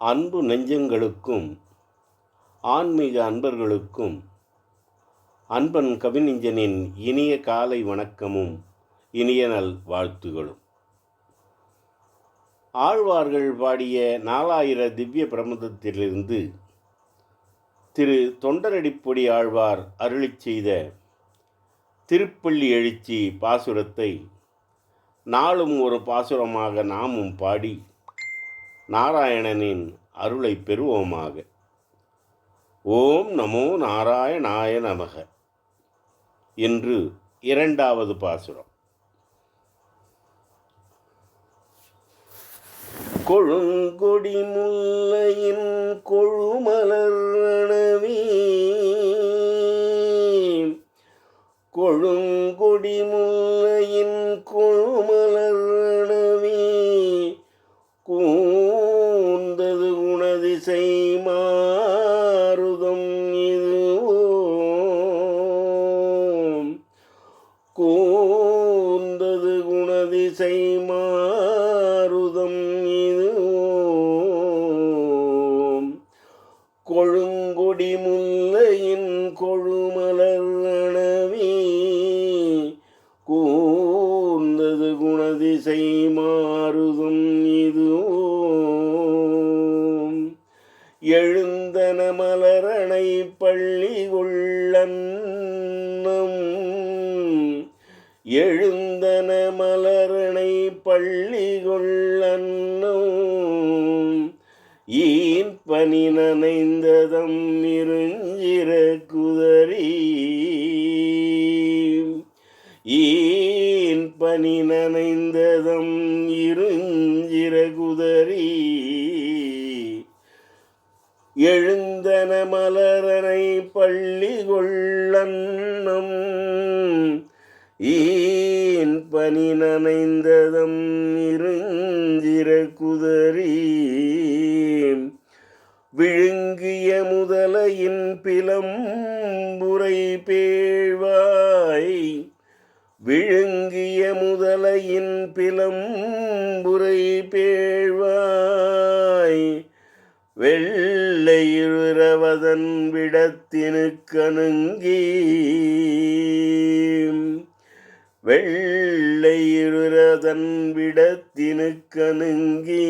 அன்பு நெஞ்சங்களுக்கும் ஆன்மீக அன்பர்களுக்கும் அன்பன் கவிநெஞ்சனின் இனிய காலை வணக்கமும் இனிய நல் வாழ்த்துகளும். ஆழ்வார்கள் பாடிய நாலாயிர திவ்ய பிரமதத்திலிருந்து திரு தொண்டரடிப்பொடி ஆழ்வார் அருளிச் செய்த திருப்பள்ளி எழுச்சி பாசுரத்தை நாளும் ஒரு பாசுரமாக நாமும் பாடி நாராயணனின் அருளை பெறுவோமாக. ஓம் நமோ நாராயணாய நமக என்று இரண்டாவது பாசுரம். கொழுங்கொடி முல்லையின் கொழுமலர்ணவி கொழுங்கொடி முல்லையின் கொழுமலர்ணவி கூ குணதிசை மாருதம் இதுவோ கூந்தது குணதிசை மாறுதம் இதுவோ கொழுங்கொடி முன் எழுந்தன மலரணை பள்ளி உள்ளம் எழுந்தன மலரணை பள்ளி கொள்ளன்னும் ஈன் பனி நனைந்ததம் இருஞ்சிற குதறி. ஈன் பனி நனைந்த எழுந்தன மலரனை பள்ளி கொள்ளன்னம். ஈன் பனி நனைந்ததம் இருஞ்சிற குதறி விழுங்கிய முதலையின் பிளம்புரை பேழ்வாய் விழுங்கிய முதலையின் பிளம்புரை பேழ்வாய் வெள்ளையுறவதன் விடத்தினுக்கணுங்கி வெள்ளையுறதன் விடத்தினுக்கணுங்கி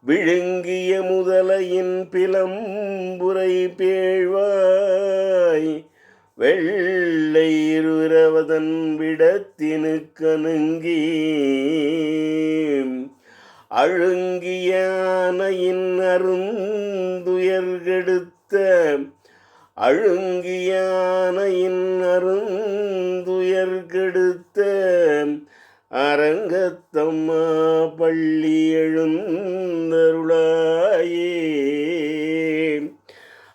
விழுங்கிய முதலையின் பிளம்புரை பேழ்வாய். வெள்ளையுறவதன் விடத்தினு அழுங்கியானையின் அருந்துயர்கெடுத்த அழுங்கியானையின் அருந்துயர்கெடுத்த அரங்கத்தம்மா பள்ளி எழுந்தருளாயே.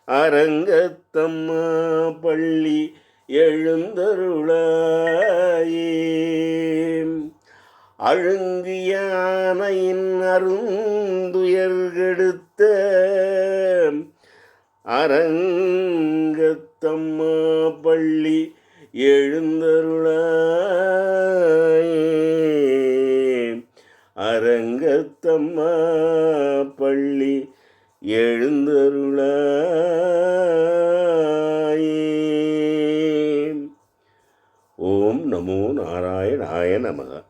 அரங்கத்தம்மா பள்ளி எழுந்தருளாயே. அழுங்கிய ஆனையின் அருந்துயர்கெடுத்த அரங்கத்தம்மா பள்ளி எழுந்தருளாய். அரங்கத்தம்மா பள்ளி எழுந்தருளாய். ஓம் நமோ நாராயணாய நமக.